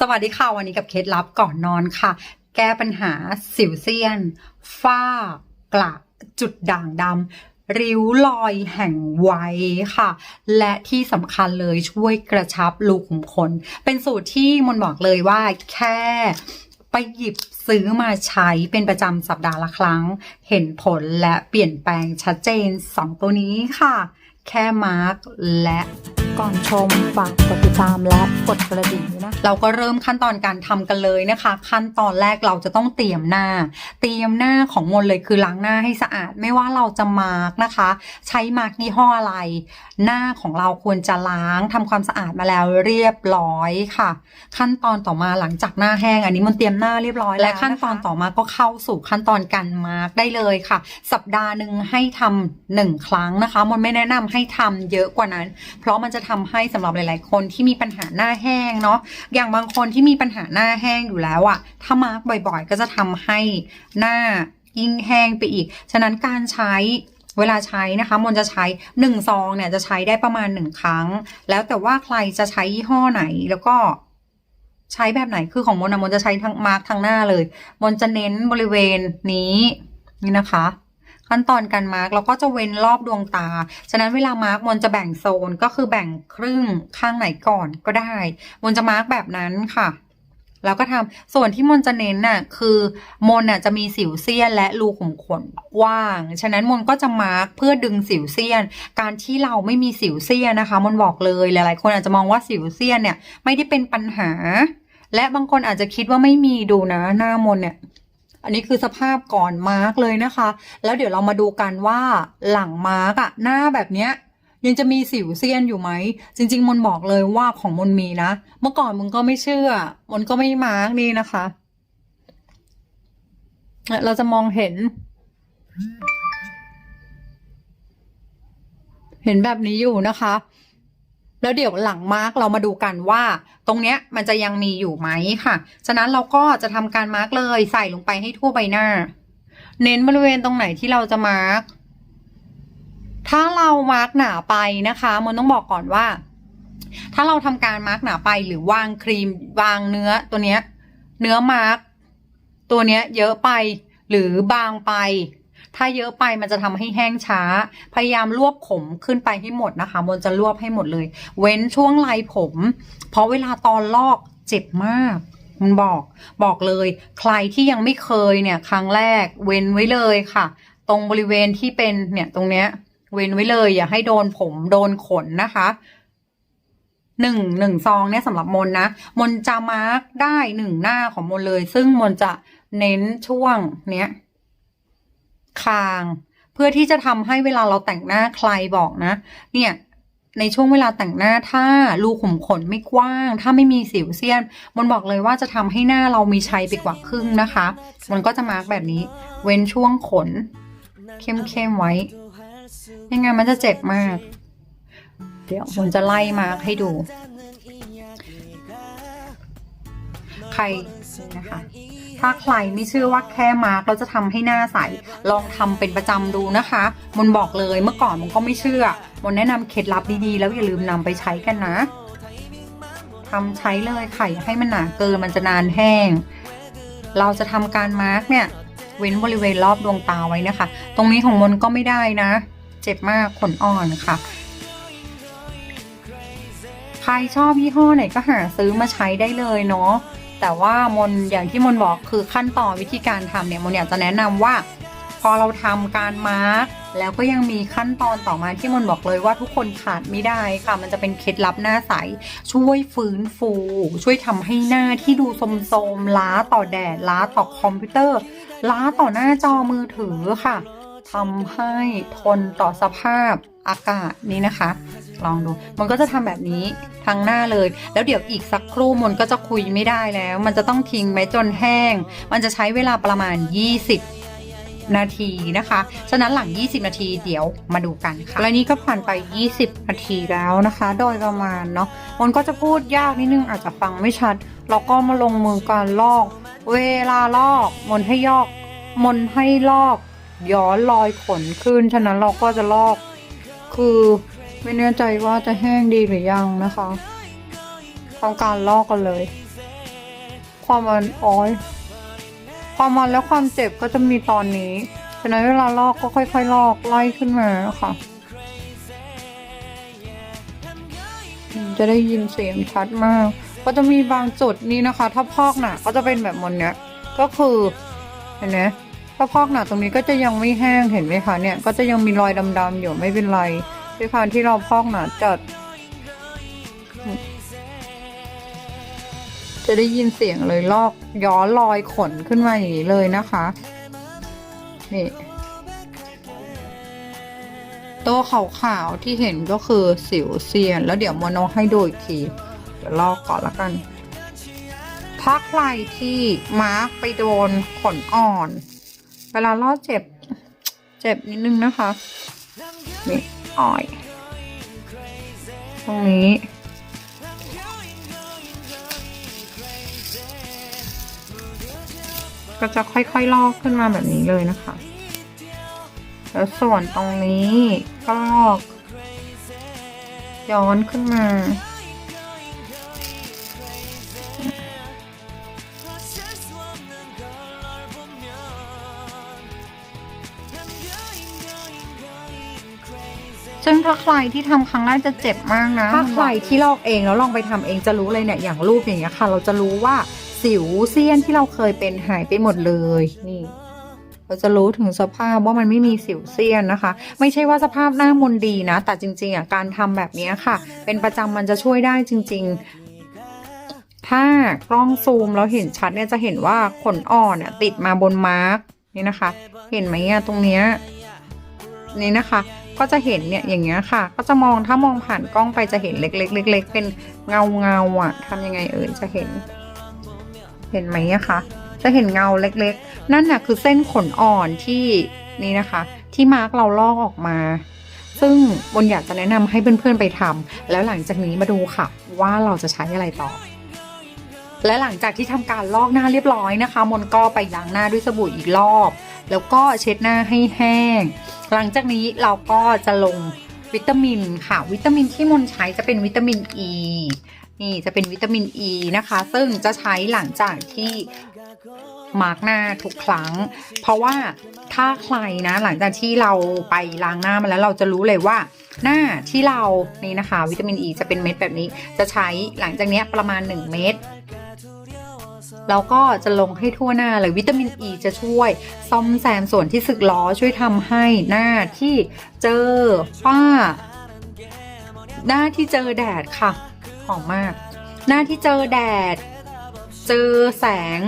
สวัสดีค่ะวันนี้กับเคล็ดลับก่อนนอนค่ะ แก้ปัญหาสิวเซียน ฝ้ากระจุดด่างดำริ้วรอยแห่งวัยค่ะ และที่สำคัญเลยช่วยกระชับรูขุมขน เป็นสูตรที่มนบอกเลยว่าแค่ไปหยิบซื้อมาใช้เป็นประจำสัปดาห์ละครั้ง เห็นผลและเปลี่ยนแปลงชัดเจน 2 ตัวนี้ค่ะ แค่มาร์กและ ก่อนชมฝากกดติดตามและกดกระดิ่งนะเราก็เริ่มขั้นตอนการทำกันเลยนะคะ ขั้นตอนแรกเราจะต้องเตรียมหน้า เตรียมหน้าของมนเลยคือล้างหน้าให้สะอาด ไม่ว่าเราจะมาร์กนะคะ ใช้มาร์กยี่ห้ออะไร หน้าของเราควรจะล้างทำความสะอาดมาแล้วเรียบร้อยค่ะ ขั้นตอนต่อมาหลังจากหน้าแห้ง อันนี้มันเตรียมหน้าเรียบร้อยและขั้นตอนต่อมาก็เข้าสู่ขั้นตอนการมาร์กได้เลยค่ะ สัปดาห์หนึ่งให้ทำหนึ่งครั้งนะคะมนไม่แนะนำให้ทำเยอะกว่านั้น เพราะมันจะทำให้สำหรับหลาย ๆ คนที่มีปัญหาหน้าแห้งเนาะอย่างบางคนที่มีปัญหาหน้าแห้งอยู่แล้วอะถ้ามาร์กบ่อย ๆ ก็จะทำให้หน้ายิ่งแห้งไปอีก ฉะนั้นการใช้เวลาใช้นะคะมนจะใช้1ซองเนี่ยจะใช้ได้ประมาณ 1 ครั้ง แล้วแต่ว่าใครจะใช้ยี่ห้อไหนแล้วก็ใช้แบบไหนคือของมนอะมนจะใช้ทั้งมาร์กทั้งหน้าเลย มนจะเน้นบริเวณนี้นี่นะคะ ขั้นตอนการมาร์กเราก็จะเว้นรอบดวงตา ฉะนั้นเวลามาร์กมนจะแบ่งโซนก็คือแบ่งครึ่งข้างไหนก่อนก็ได้มนจะมาร์กแบบนั้นค่ะแล้วก็ทำส่วนที่มนจะเน้นน่ะคือมนน่ะจะมีสิวเซียนและรูขุมขนกว้าง ฉะนั้นมนก็จะมาร์กเพื่อดึงสิวเซียน การที่เราไม่มีสิวเซียนนะคะ มนบอกเลยหลายๆ คนอาจจะมองว่าสิวเซียนเนี่ยไม่ได้เป็นปัญหา และบางคนอาจจะคิดว่าไม่มีดูนะหน้ามนเนี่ย อันนี้คือสภาพก่อนมาร์กเลยนะคะ แล้วเดี๋ยวเรามาดูกันว่าหลังมาร์กอะหน้าแบบเนี้ยยังจะมีสิวเซียนอยู่ไหม จริง ๆ มนบอกเลยว่าของมนมีนะ เมื่อก่อนมึงก็ไม่เชื่อ มนก็ไม่มาร์กนี่นะคะ เราจะมองเห็น เห็นแบบนี้อยู่นะคะ แล้วเดี๋ยวหลังมาร์กเรามาดูกันว่า ตรงเนี้ยมันจะยังมีอยู่ไหมค่ะ ฉะนั้นเราก็จะทำการมาร์กเลยใส่ลงไปให้ทั่วใบหน้า เน้นบริเวณตรงไหนที่เราจะมาร์กถ้าเรามาร์กหนาไปนะคะมันต้องบอกก่อนว่า ถ้าเราทำการมาร์กหนาไปหรือวางครีมวางเนื้อตัวเนี้ยเนื้อมาร์กตัวเนี้ยเยอะไปหรือบางไป ถ้าเยอะไปมันจะทำให้แห้งช้า พยายามรวบผมขึ้นไปให้หมดนะคะมนจะรวบให้หมดเลย เว้นช่วงไหล่ผม เพราะเวลาตอนลอกเจ็บมากมันบอกบอกเลยใครที่ยังไม่เคยเนี่ยครั้งแรกเว้นไว้เลยค่ะ ตรงบริเวณที่เป็นเนี่ยตรงเนี้ย เว้นไว้เลย อย่าให้โดนผมโดนขนนะคะหนึ่งหนึ่งซองเนี่ยสำหรับมนนะมนจะมาร์กได้หนึ่งหน้าของมนเลย ซึ่งมนจะเน้นช่วงเนี้ย คาง เพื่อที่จะทำให้เวลาเราแต่งหน้าใครบอกนะ เนี่ยในช่วงเวลาแต่งหน้าถ้ารูขุมขนไม่กว้าง ถ้าไม่มีสิวเซียน มันบอกเลยว่าจะทำให้หน้าเรามีชัยไปกว่าครึ่งนะคะ มันก็จะมาร์กแบบนี้ เว้นช่วงขน เข้มๆไว้ยังไงมันจะเจ็บมาก เดี๋ยวผมจะไล่มาร์กให้ดู ใครนะคะ ถ้าใครไม่เชื่อว่าแค่มาร์กเราจะทำให้หน้าใส ลองทำเป็นประจำดูนะคะ มนบอกเลยเมื่อก่อนมันก็ไม่เชื่อ มนแนะนำเคล็ดลับดีๆ แล้วอย่าลืมนำไปใช้กันนะทำใช้เลยไข่ให้มันหนาเกินมันจะนานแห้ง เราจะทำการมาร์กเนี่ย เว้นบริเวณรอบดวงตาไว้นะคะ ตรงนี้ของมนก็ไม่ได้นะ เจ็บมากขนอ่อนค่ะใครชอบยี่ห้อไหนก็หาซื้อมาใช้ได้เลยเนาะ แต่ว่ามนอย่างที่มนบอกคือขั้นตอนวิธีการทำเนี่ยมนอยากจะแนะนำว่า พอเราทำการมาร์กแล้วก็ยังมีขั้นตอนต่อมาที่มนบอกเลยว่าทุกคนขาดไม่ได้ค่ะ มันจะเป็นเคล็ดลับหน้าใส ช่วยฟื้นฟู ช่วยทำให้หน้าที่ดูโทรมๆล้าต่อแดดล้าต่อคอมพิวเตอร์ ล้าต่อหน้าจอมือถือค่ะ ทำให้ทนต่อสภาพอากาศนี้นะคะ ลองดู มันก็จะทำแบบนี้ทั้งหน้าเลย แล้วเดี๋ยวอีกสักครู่มันก็จะคุยไม่ได้แล้ว มันจะต้องทิ้งไว้จนแห้ง มันจะใช้เวลาประมาณ 20นาทีนะคะ ฉะนั้นหลัง 20 นาทีเดี๋ยวมาดูกันค่ะ และนี่ก็ผ่านไป 20 นาทีแล้วนะคะ โดยประมาณเนาะมันก็จะพูดยากนิดนึงอาจจะฟังไม่ชัดเราก็มาลงมือการลอก เวลาลอก มนให้ยอก มนให้ลอก ย้อนรอยขนขึ้น ฉะนั้นเราก็จะลอก คือไม่แน่ใจว่าจะแห้งดีหรือยังนะคะทำการลอกกันเลย ความมันอ้อยความมันและความเจ็บก็จะมีตอนนี้ ฉะนั้นเวลาลอกก็ค่อยๆ ลอกไล่ขึ้นมาค่ะ จะได้ยินเสียงชัดมาก ก็จะมีบางจุดนี้นะคะ ถ้าพอกหนาก็จะเป็นแบบมันเนี้ย ก็คือเห็นไหม ถ้าพอกหนาตรงนี้ก็จะยังไม่แห้งเห็นไหมคะเนี่ยก็จะยังมีรอยดำๆอยู่ไม่เป็นไรด้วยความที่เราพอกหนาจัด จะได้ยินเสียงเลยลอกย้อนรอยขนขึ้นมาอย่างนี้เลยนะคะนี่ตัวขาวๆที่เห็นก็คือสิวเซียน แล้วเดี๋ยวโมโนให้ดูอีกทีเดี๋ยวลอกก่อนละกันถ้าใครที่มาร์กไปโดนขนอ่อน เวลาลอกเจ็บ เจ็บนิดนึงนะคะนี่อ่อย ตรงนี้ ก็จะค่อยๆลอกขึ้นมาแบบนี้เลยนะคะ แล้วส่วนตรงนี้ก็ลอก ย้อนขึ้นมา ซึ่งถ้าใครที่ทำครั้งแรกจะเจ็บมากนะถ้าใครที่ลอกเองแล้วลองไปทำเองจะรู้เลยเนี่ยอย่างรูปอย่างเงี้ยค่ะ เราจะรู้ว่าสิวเซียนที่เราเคยเป็นหายไปหมดเลยนี่ เราจะรู้ถึงสภาพว่ามันไม่มีสิวเซียนนะคะ ไม่ใช่ว่าสภาพหน้ามนดีนะ แต่จริง ๆอะการทำแบบเนี้ยค่ะ เป็นประจำมันจะช่วยได้จริง ๆ ถ้ากล้องซูมแล้วเห็นชัดเนี่ยจะเห็นว่าขนอ่อนเนี่ยติดมาบนมาร์กนี่นะคะ เห็นไหมอะตรงเนี้ยนี่นะคะ ก็จะเห็นเนี่ยอย่างเงี้ยค่ะ ก็จะมองถ้ามองผ่านกล้องไปจะเห็นเล็กๆเล็กๆเป็นเงาเงาๆอะทำยังไงเอ่ยจะเห็น เห็นไหมอะคะจะเห็นเงาเล็กๆ นั่นน่ะคือเส้นขนอ่อนที่นี่นะคะ ที่มาร์กเราลอกออกมา ซึ่งบนอยากจะแนะนำให้เพื่อนๆไปทำแล้วหลังจากนี้มาดูค่ะ ว่าเราจะใช้อะไรต่อและหลังจากที่ทำการลอกหน้าเรียบร้อยนะคะ มนก็ไปล้างหน้าด้วยสบู่อีกรอบ แล้วก็เช็ดหน้าให้แห้ง หลังจากนี้เราก็จะลงวิตามินค่ะ วิตามินที่มนใช้จะเป็นวิตามินอ e. ีนี่จะเป็นวิตามินอ e ีนะคะ ซึ่งจะใช้หลังจากที่มาร์กหน้าทุกครั้ง เพราะว่าถ้าใครนะ หลังจากที่เราไปล้างหน้ามาแล้วเราจะรู้เลยว่าหน้าที่เรานี่นะคะ วิตามินอ e ีจะเป็นเม็ดแบบนี้ จะใช้หลังจากนี้ประมาณ 1 เม็ด แล้วก็จะลงให้ทั่วหน้าเลยวิตามินอ e ีจะช่วย ซ่อมแซมส่วนที่สึกล้อช่วยทำให้หน้าที่เจอฝ้า หน้าที่เจอแดดค่ะหอมมาก หน้าที่เจอแดด เจอแสง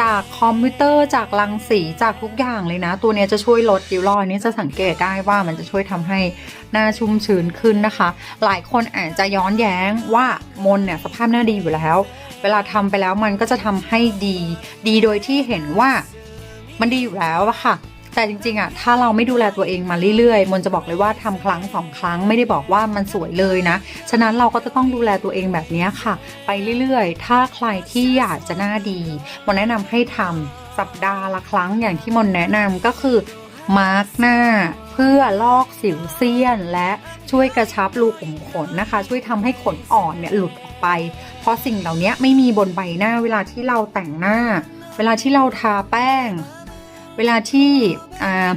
จากคอมพิวเตอร์จากรังสีจากทุกอย่างเลยนะ ตัวนี้จะช่วยลดริ้วรอยนี้จะสังเกตได้ว่ามันจะช่วยทำให้หน้าชุ่มชื้นขึ้นนะคะ หลายคนอาจจะย้อนแย้งว่ามนเนี่ยสภาพหน้าดีอยู่แล้ว เวลาทำไปแล้วมันก็จะทำให้ดี ดีโดยที่เห็นว่ามันดีอยู่แล้วอะค่ะ แต่จริงๆอะถ้าเราไม่ดูแลตัวเองมาเรื่อยๆ มนจะบอกเลยว่าทำครั้งสองครั้งไม่ได้บอกว่ามันสวยเลยนะ ฉะนั้นเราก็จะต้องดูแลตัวเองแบบนี้ค่ะ ไปเรื่อยๆ ถ้าใครที่อยากจะหน้าดีมนแนะนำให้ทำสัปดาห์ละครั้งอย่างที่มนแนะนำก็คือมาร์กหน้า เพื่อลอกสิวเซียน และช่วยกระชับรูขุมขนนะคะ ช่วยทำให้ขนอ่อนเนี่ยหลุดออกไป เพราะสิ่งเหล่านี้ไม่มีบนใบหน้าเวลาที่เราแต่งหน้า เวลาที่เราทาแป้ง เวลาที่อ่า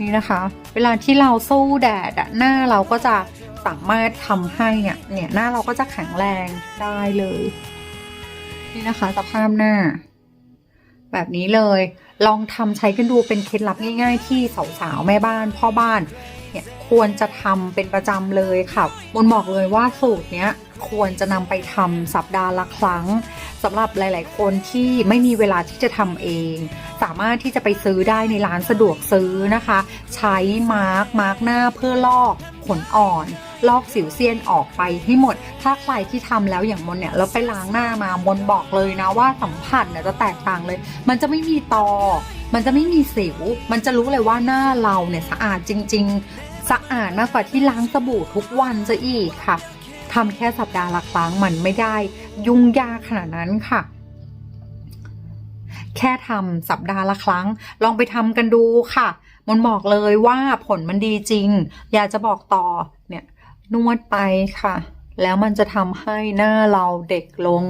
นี่นะคะ เวลาที่เราสู้แดดหน้าเราก็จะสามารถทำให้เนี่ยเนี่ยหน้าเราก็จะแข็งแรงได้เลย นี่นะคะสภาพหน้า แบบนี้เลย ลองทำใช้กันดูเป็นเคล็ดลับง่าย ๆ ที่สาวๆแม่บ้านพ่อบ้านเนี่ยควรจะทำเป็นประจำเลยค่ะมนบอกเลยว่าสูตรเนี้ยควรจะนำไปทำสัปดาห์ละครั้งสำหรับหลาย ๆ คนที่ไม่มีเวลาที่จะทำเอง สามารถที่จะไปซื้อได้ในร้านสะดวกซื้อนะคะ ใช้มาร์กมาร์กหน้าเพื่อลอกขนอ่อน ลอกสิวเซียนออกไปให้หมด ถ้าใครที่ทำแล้วอย่างมนเนี่ยแล้วไปล้างหน้ามามนบอกเลยนะว่าสัมผัสเนี่ยจะแตกต่างเลย มันจะไม่มีตอ มันจะไม่มีสิว มันจะรู้เลยว่าหน้าเราเนี่ยสะอาดจริง ๆ สะอาดมากกว่าที่ล้างสบู่ทุกวันจะอีกค่ะทำแค่สัปดาห์ละครั้งมันไม่ได้ ยุ่งยากขนาดนั้นค่ะแค่ทำสัปดาห์ละครั้ง ลองไปทำกันดูค่ะ มันบอกเลยว่าผลมันดีจริง อยากจะบอกต่อ นวดไปค่ะ แล้วมันจะทำให้หน้าเราเด็กลง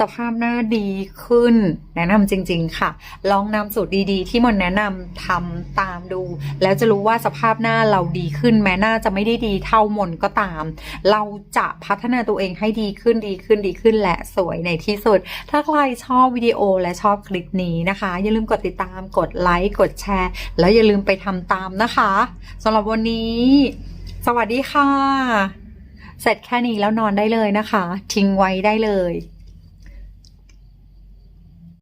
สภาพหน้าดีขึ้น แนะนำจริง ๆ ค่ะ ลองนำสูตรดีๆ ที่มนแนะนำทำตามดู แล้วจะรู้ว่าสภาพหน้าเราดีขึ้น แม้หน้าจะไม่ได้ดีเท่ามนก็ตาม เราจะพัฒนาตัวเองให้ดีขึ้นดีขึ้นดีขึ้นและสวยในที่สุด ถ้าใครชอบวิดีโอและชอบคลิปนี้นะคะ อย่าลืมกดติดตามกดไลค์กดแชร์ แล้วอย่าลืมไปทำตามนะคะสำหรับวันนี้ สวัสดีค่ะ เสร็จแค่นี้แล้วนอนได้เลยนะคะ ทิ้งไว้ได้เลย